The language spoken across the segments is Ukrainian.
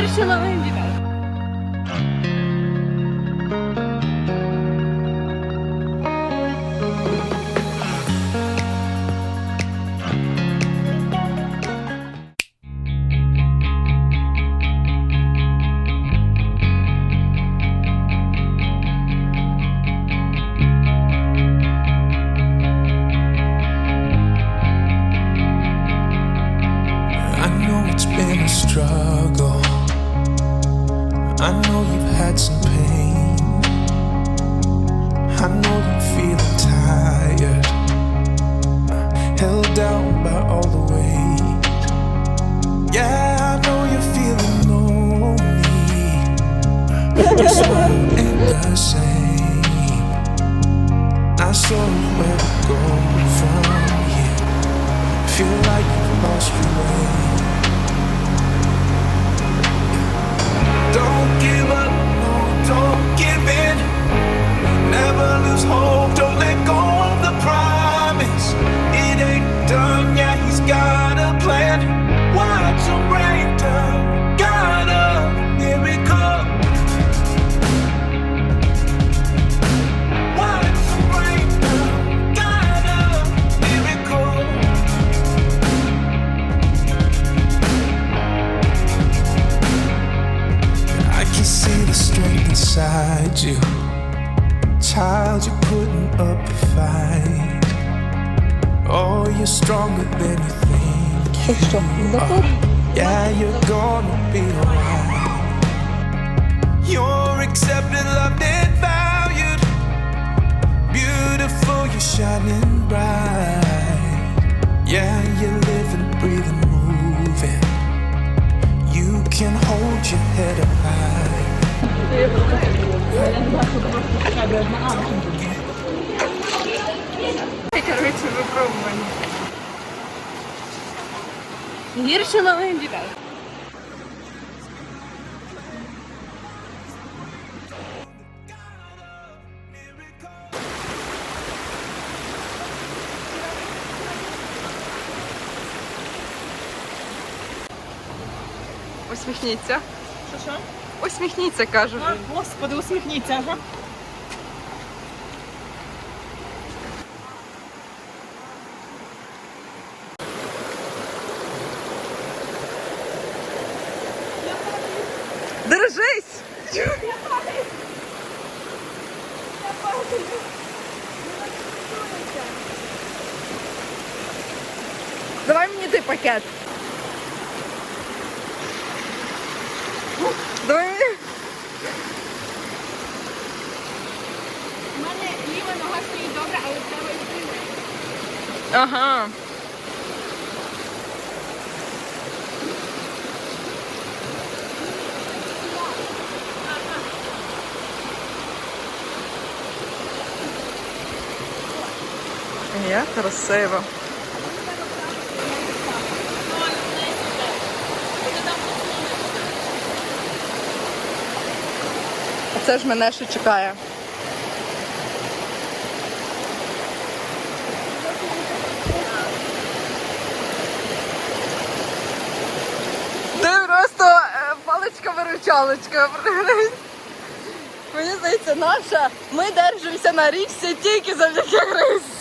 Yarış alanı öncü Feel like you've lost your way. Don't give up, no, don't give in. Never lose hope, you're stronger than you think. You uh, yeah, you're gonna be alright. You're accepted, loved, and valued. Beautiful, you're shining bright. Yeah, you're living, breathing, moving. You can hold your head up high. Коротше, випробування. Гірше малих дітей. Усміхніться. Що що? Усміхніться, кажу. А, Господи, усміхніться. Ага. Давай мені ти пакет. Давай мені. У мене ліва нога стоїть добре, але треба йти. Ага. Я красиво. А це ж мене ще чекає. Ти просто е, паличка-виручалочка. Мені здається, наша. Ми держимося на річці тільки завдяки Грисі.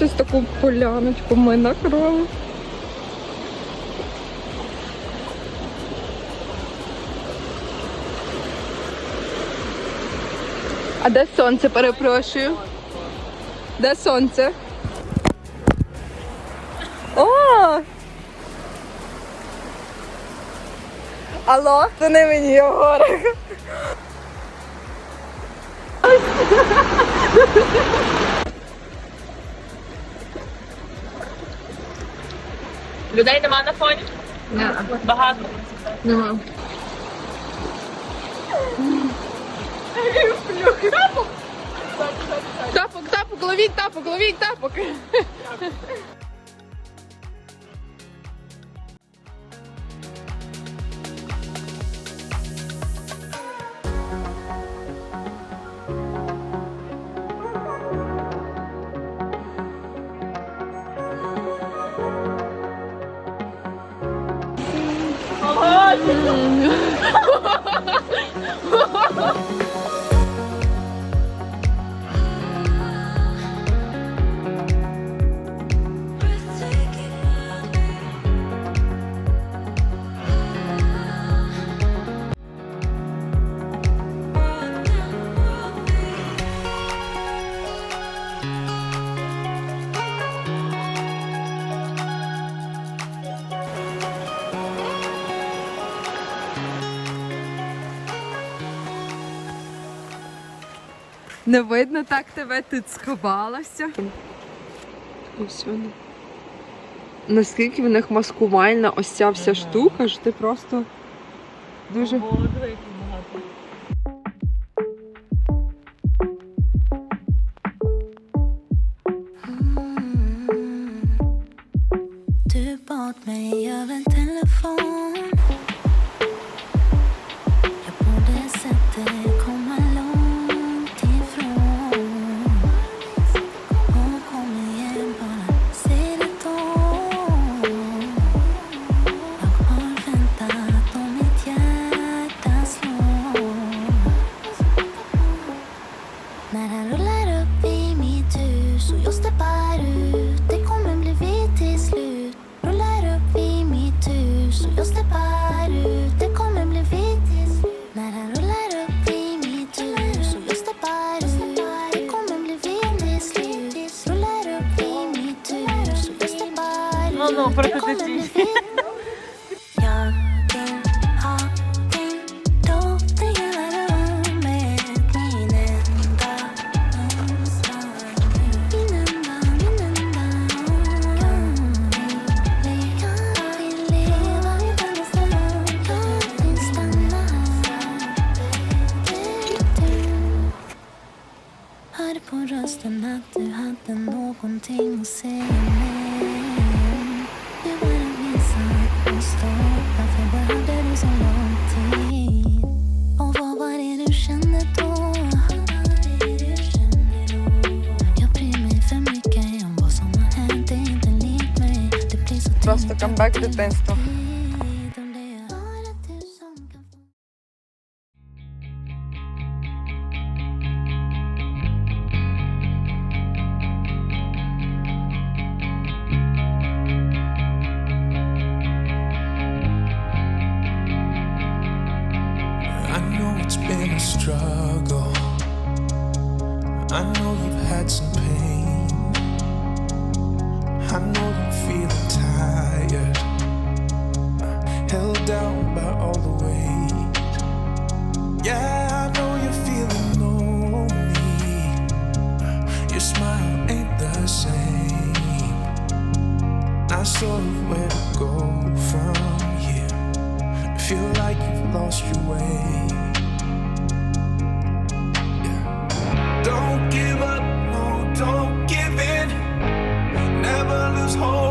Ось ось таку поляночку ми накрили. А де сонце, перепрошую? Де сонце? О! Алло, це не мені Єгорик. Людей нема на фоні? Багато. Нема. Тапок, тапок, ловіть тапок, ловіть тапок. 음. Не видно так тебе, ти сховалася. Ось вони. Наскільки в них маскувальна ось ця вся штука, що ти просто дуже. Ого, Hörde på rösten att du hade någonting att säga mig Du bara missade och stopp Varför behövde du så lång tid? Och vad var det du kände då? Jag bryr mig för mycket om vad som har hänt Det är inte likt mig Det blir så Просто tydligt камбек att du I know you've had some pain. I know you're feeling tired, held down by all the weight. Yeah, I know you're feeling lonely. Your smile ain't the same. Sure of where to go from here. Feel like you've lost your way. Don't give up, no, don't give in. Never lose hope,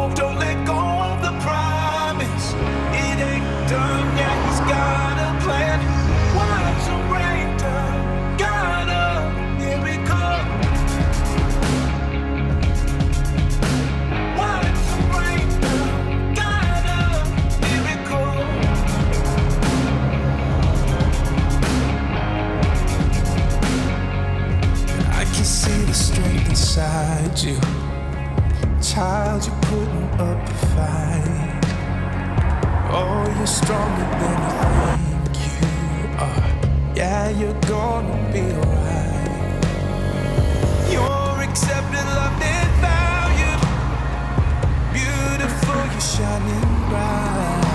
you. Child, you're putting up a fight. Oh, you're stronger than you think you are. Yeah, you're gonna be alright. You're accepted, loved, and valued. Beautiful, you're shining bright.